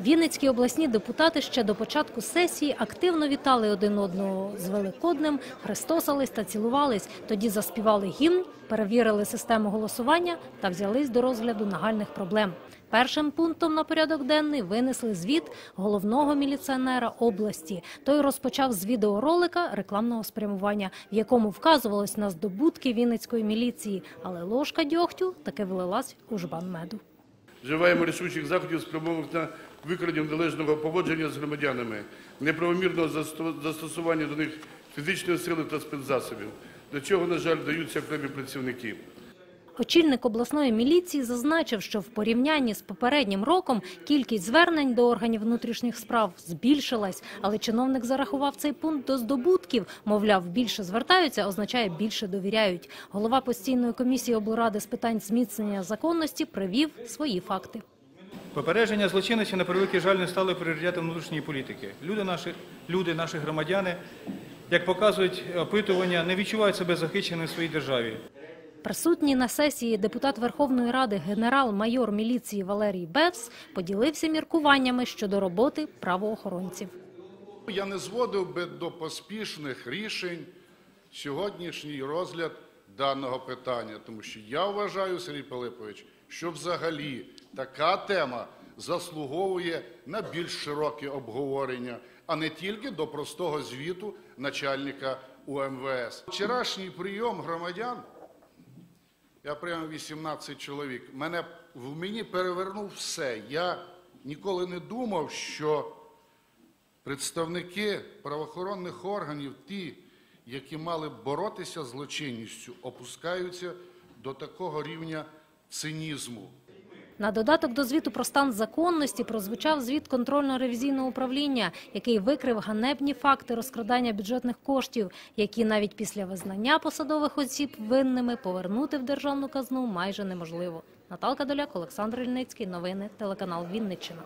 Вінницькі обласні депутати ще до початку сесії активно вітали один одного з Великоднем, хрестосались та цілувались. Тоді заспівали гімн, перевірили систему голосування та взялись до розгляду нагальних проблем. Першим пунктом на порядок денний винесли звіт головного міліціонера області. Той розпочав з відеоролика рекламного спрямування, в якому вказувалось на здобутки Вінницької міліції, але ложка дьогтю таки влилась у жбан меду. Вживаємо рішучих заходів, спрямованих на викрадення належного поводження з громадянами, неправомірного застосування до них фізичної сили та спецзасобів, до чого, на жаль, даються окремі працівники. Очільник обласної міліції зазначив, що в порівнянні з попереднім роком кількість звернень до органів внутрішніх справ збільшилась, але чиновник зарахував цей пункт до здобутків. Мовляв, більше звертаються, означає більше довіряють. Голова постійної комісії облради з питань зміцнення законності привів свої факти. Попередження злочинності, на превеликий жаль, не стали пріоритетом внутрішньої політики. Люди наші, люди, наші громадяни, як показують опитування, не відчувають себе захищеними в своїй державі. Присутній на сесії депутат Верховної Ради генерал-майор міліції Валерій Бевс поділився міркуваннями щодо роботи правоохоронців. Я не зводив би до поспішних рішень сьогоднішній розгляд даного питання, тому що я вважаю, Сергій Пилипович, що взагалі така тема заслуговує на більш широке обговорення, а не тільки до простого звіту начальника УМВС. Вчорашній прийом громадян, я прийняв 18 чоловік, мене, в мені перевернув все. Я ніколи не думав, що представники правоохоронних органів, ті, які мали боротися з злочинністю, опускаються до такого рівня цинізму. На додаток до звіту про стан законності прозвучав звіт контрольно-ревізійного управління, який викрив ганебні факти розкрадання бюджетних коштів, які навіть після визнання посадових осіб винними повернути в державну казну майже неможливо. Наталка Доляк, Олександр Ільницький. Новини телеканал Вінниччина.